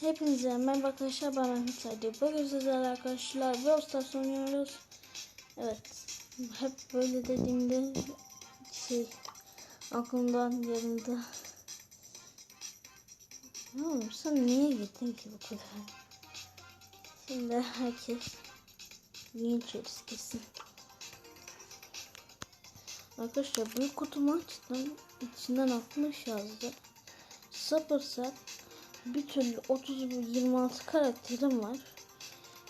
Hepinize merhaba arkadaşlar ben Mehmet. Bugün sizlerle arkadaşlar Brawl Stars oynuyoruz. Evet. Hep böyle dediğimde şey aklımdan yanımda. Oğlum sen niye gittin ki bu kadar? Şimdi herkes linç yeriz kesin. Arkadaşlar büyük kutumu açtım. İçinden 60 yazdı. Sapırsak bir türlü 30 26 karakterim var.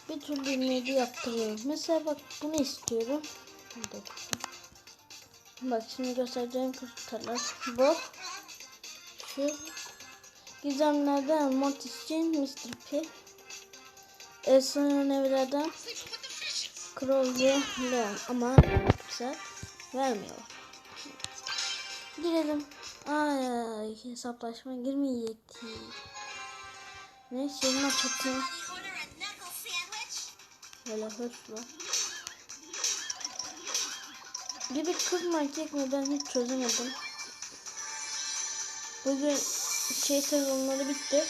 Bir türlü 27 yaptırıyorum. Mesela bak bunu istiyorum. Bak şimdi göstereceğim kriterler. Bu. Şu. Gizemlerden Mortis için Mr. P. Efsanevilerden Crow ve Leon. Ama güzel vermiyor. Girelim. Ay hesaplaşma girmeyecekti. Neyse yine çatayım. Böyle hırsla. Bir kız mı erkek mi ben hiç çözemedim. Bugün şey sezonları bitti.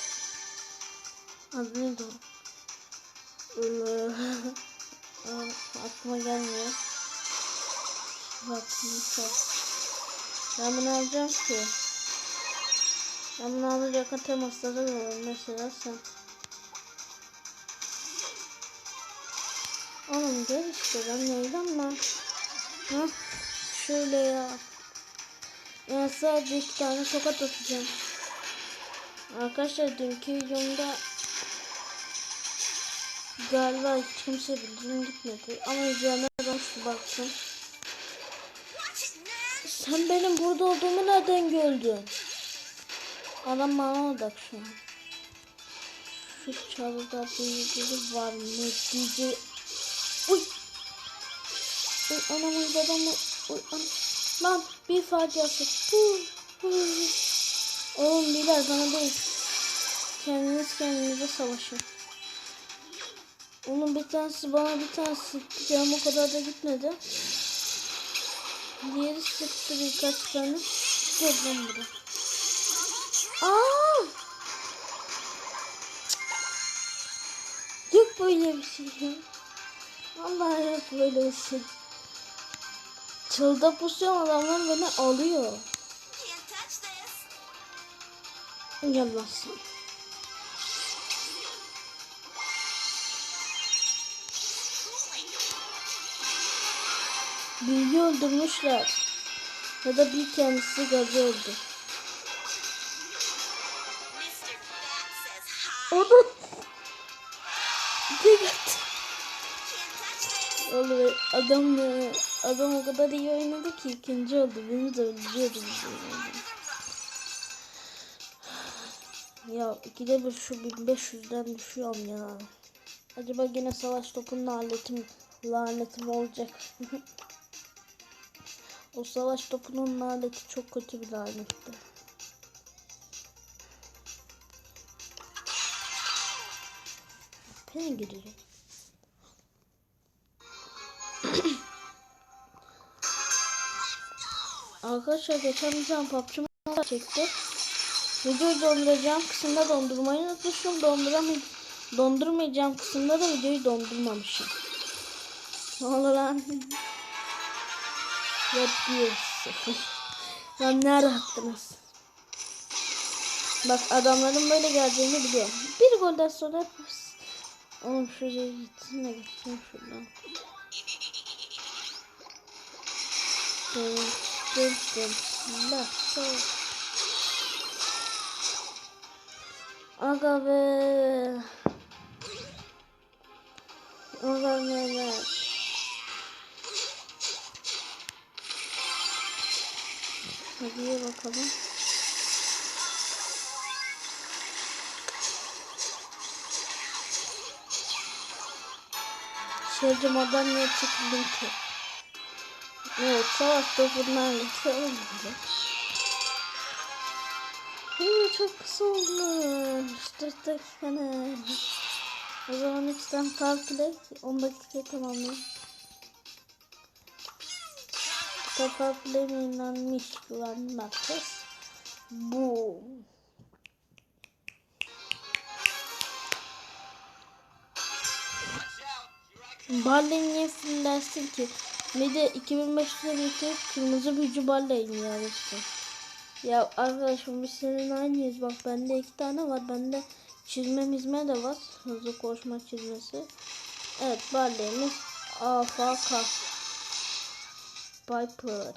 Adı neydi o? Aklıma gelmiyor. Bak neyse. Ben bunu alacağım ki. Ben bunu alacak temasları var. Mesela sen. Oğlum gel işte ben neyden ben? Ha? Şöyle ya. Ben sadece iki tane tokat atacağım. Arkadaşlar dünkü videomda galiba kimse bildirim gitmedi. Ama izleyenler olmuştu baksın. Sen benim burada olduğumu nereden gördün? Adam bana odak şu çalıda biri var mı diyecek. Uy. Uy anamın babamı. Uy anam. Lan bir faciası. Oğlum biler bana değil. Kendiniz kendinize savaşın. Onun bir tanesi bana bir tanesi canım o kadar da gitmedi. Diğeri sıktı birkaç tane. Gel lan buraya. Böyle bir şey ya. Vallahi yok böyle bir şey. Çılda pusuyor adamlar beni alıyor. Sen. Bilgi öldürmüşler. Ya da bir kendisi gazı öldü. Oğlum adam adam o kadar iyi oynadı ki ikinci oldu. Beni de öldürüyordu. Ya ikide bir şu 1500'den düşüyorum ya. Acaba yine savaş topunun lanetim lanetim olacak. o savaş topunun laneti çok kötü bir lanetti. Pen Arkadaşlar geçen bir tane Mobile çekti. Videoyu donduracağım kısımda dondurmayı unutmuşum. Donduramay dondurmayacağım kısımda da videoyu dondurmamışım. Ne olur lan? Sıfır. Lan nerede attınız? Bak adamların böyle geleceğini biliyorum. Bir golden sonra. Oğlum şuraya gitsin de gitsin şuradan. Dım dım dım. Aga be. Aga be. Hadi bakalım. Şehirci modern niye çıktım ki? Evet savaş topundan geçiyorum. Yine çok kısa olmuş. 4 dakika ne? O zaman 3 tane tarpile 10 dakikayı tamamlayayım. Tarpilemeyenlenmiş güvenli merkez. Bu. Barley niye dersin ki? Bir de 2500'e bitirip kırmızı büyücü Barley mi yarışsın? Ya arkadaşım biz senin aynıyız. Bak bende iki tane var. Bende çizme mizme de var. Hızlı koşma çizmesi. Evet Barley'imiz AFK. Piper.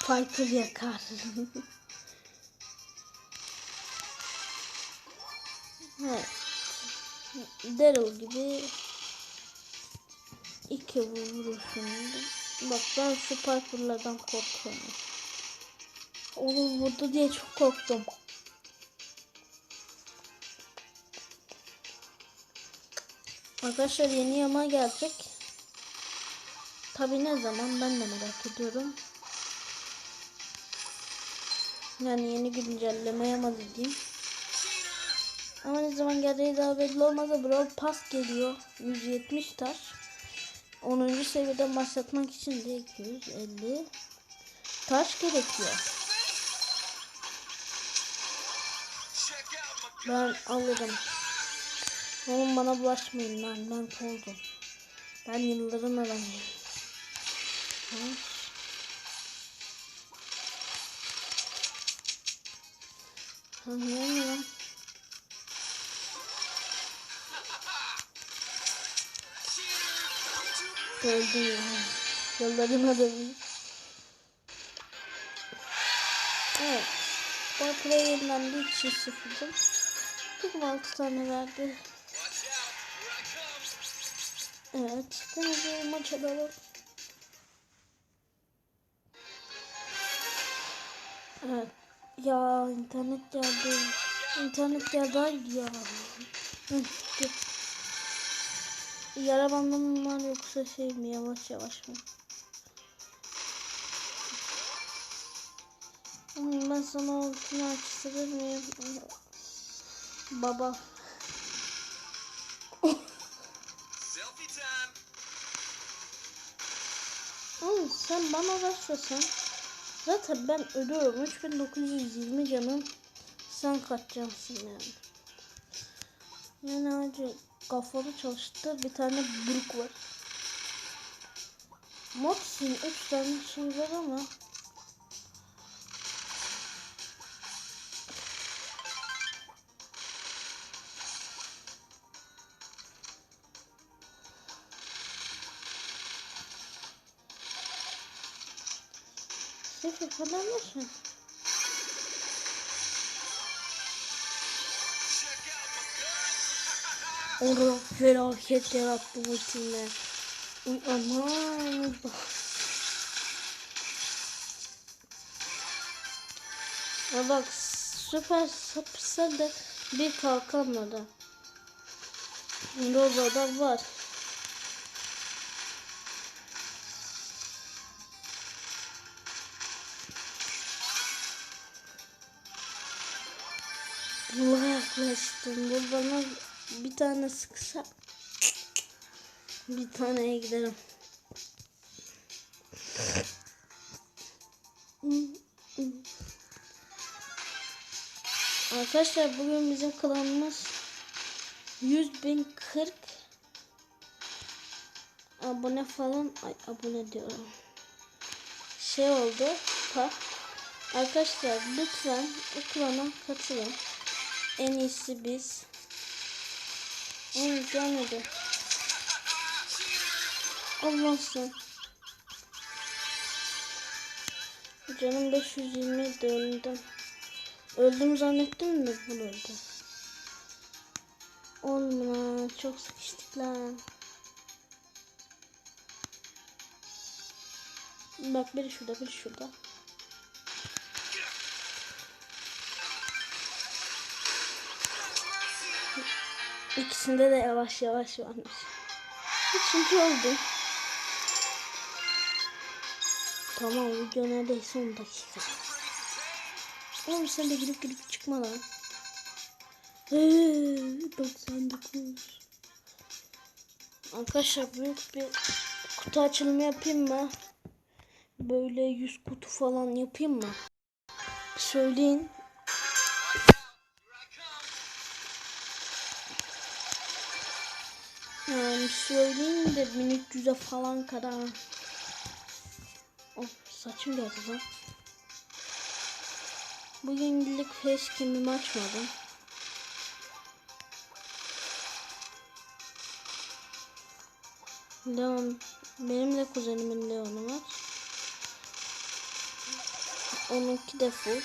Piper yakar. evet. Daryl gibi iki vuruşunda. Bak ben şu Piper'lardan korkuyorum. Oğlum vurdu diye çok korktum. Arkadaşlar yeni yama gelecek. Tabi ne zaman ben de merak ediyorum. Yani yeni güncelleme yama dediğim. Ama ne zaman geleceği daha belli olmadı. Brawl Pass geliyor. 170 taş. 10. seviyeden başlatmak için de 250 taş gerekiyor. Ben alırım. Oğlum bana bulaşmayın lan. Ben koldum. Ben yılların adamıyım. Ha, ne lan? Öldüm ya. Yılların adamıyım. Evet. Ortaya yenilendi. Hiç şey sıfırdım. Bugün 6 tane verdi. Evet. Denizli maç alalım. Evet. Ya internet geldi. İnternet geldi ya. Hı. Yara bandım var yoksa şey mi yavaş yavaş mı? Hmm, Ben sana ultimi açtırır mıyım? Baba. Oğlum sen bana başlasan zaten ben ölüyorum. 3920 canım. Sen kaç cansın yani. Yani acı kafamı çalıştı. Bir tane buruk var. Moxin 3 tane şey var ama Sıfır falan mısın? Onu felaket yarattım ultimle. Uy aman. Ya bak süper sapırsa da bir kalkanmadı. Rozo'da var. Buna yaklaştım. Bu bana bir tane sıksa bir taneye giderim. Arkadaşlar bugün bizim klanımız 100.040 abone falan ay abone diyorum. Şey oldu pa. Arkadaşlar lütfen o klana katılın. En iyisi biz onu görmedi Allah'sın canım 520 döndüm. Öldüm zannettim de bunu öldü. Oğlum lan çok sıkıştık lan. Bak biri şurada biri şurada. İkisinde de yavaş yavaş varmış. Üçüncü oldu. Tamam video neredeyse 10 dakika. Oğlum sen de girip girip çıkma lan. Ee, 99. Arkadaşlar büyük bir kutu açılımı yapayım mı? Böyle 100 kutu falan yapayım mı? Söyleyin. Söyleyeyim de 1300'e falan kadar. Oh saçım geldi lan. Bugünlük facecam'imi açmadım. Leon, benim de kuzenimin Leon'u var. Onunki de full.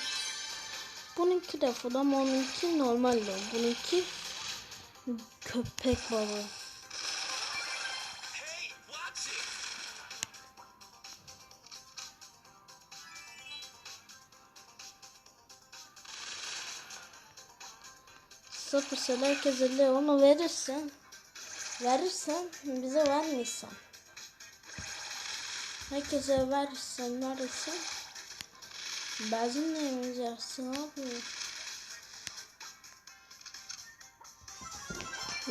Bununki de full ama onunki normal Leon. Bununki köpek balığı. Sıfırsel herkese Leon'u verirsen verirsen bize vermiyorsan. Herkese verirsen verirsen benzinle yemeyeceksin abi?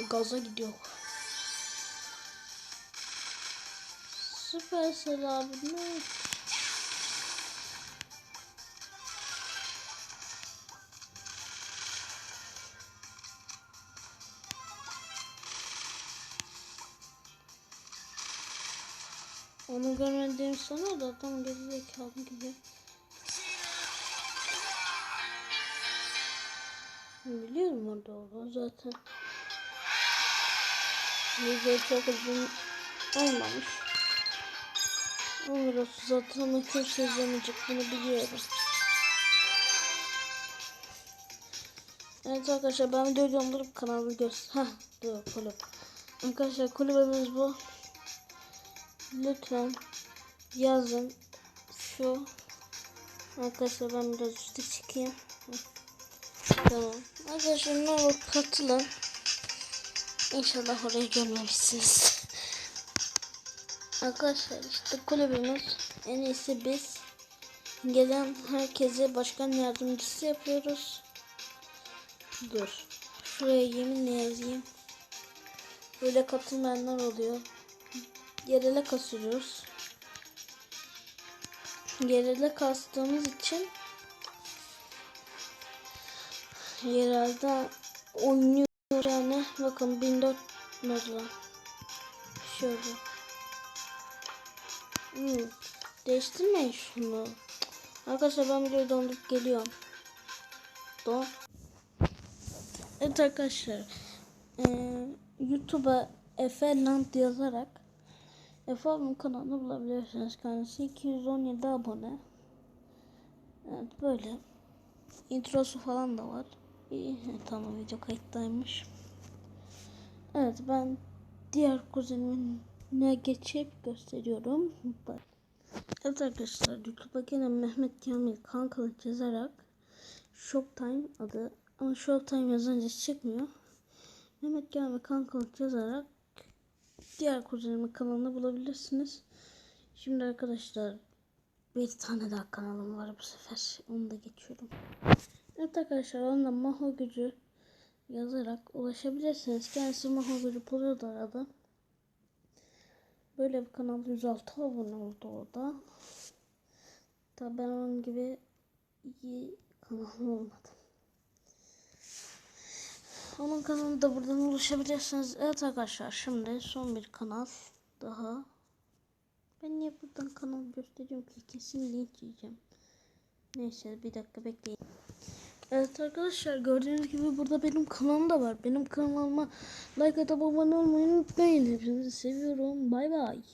Gaza gidiyor. Süpersel abi ne Onu görmediğim sana da tam gerizekalı gibi. Biliyorum orada olduğunu zaten. Video çok uzun olmamış. Ama biraz zaten ama kimse izlemeyecek bunu biliyorum. Evet arkadaşlar ben videoyu dondurup kanalı göster. Hah dur kulüp. Arkadaşlar kulübümüz bu. Lütfen yazın şu arkadaşlar ben biraz üstte çıkayım. Tamam. Arkadaşlar ne olur katılın. İnşallah orayı görmemişsiniz. Arkadaşlar işte kulübümüz en iyisi biz. Gelen herkese başkan yardımcısı yapıyoruz. Dur. Şuraya yeminle yazayım. Böyle katılmayanlar oluyor. Yerele kasıyoruz. Yerele kastığımız için yerelde oynuyor yani bakın 1400 lira. Şöyle. Hmm. Değiştirmeyin şunu. Arkadaşlar ben videoyu dondurup geliyorum. Don. Evet arkadaşlar. Ee, YouTube'a Efe Land yazarak Efe abinin kanalını bulabilirsiniz. Kendisi 217 abone. Evet böyle. Introsu falan da var. İyi, tamam video kayıttaymış. Evet ben diğer kuzenime geçip gösteriyorum. Evet arkadaşlar YouTube'a gelen Mehmet Kamil Kankalı yazarak Shoptime adı ama Shoptime yazınca çıkmıyor. Mehmet Kamil Kankalı yazarak diğer kuzenimin kanalını bulabilirsiniz. Şimdi arkadaşlar bir tane daha kanalım var bu sefer. Onu da geçiyorum. Evet arkadaşlar onda Maho Gücü yazarak ulaşabilirsiniz. Kendisi Maho Gücü Polo'da arada. Böyle bir kanal 106 abone oldu orada. Tabi ben onun gibi iyi kanal olmadı. Onun kanalını da buradan ulaşabilirsiniz. Evet arkadaşlar şimdi son bir kanal daha. Ben niye buradan kanal gösteriyorum ki kesin linç yiyeceğim. Neyse bir dakika bekleyin. Evet arkadaşlar gördüğünüz gibi burada benim kanalım da var. Benim kanalıma like atıp abone olmayı unutmayın. Hepinizi seviyorum. Bay bay.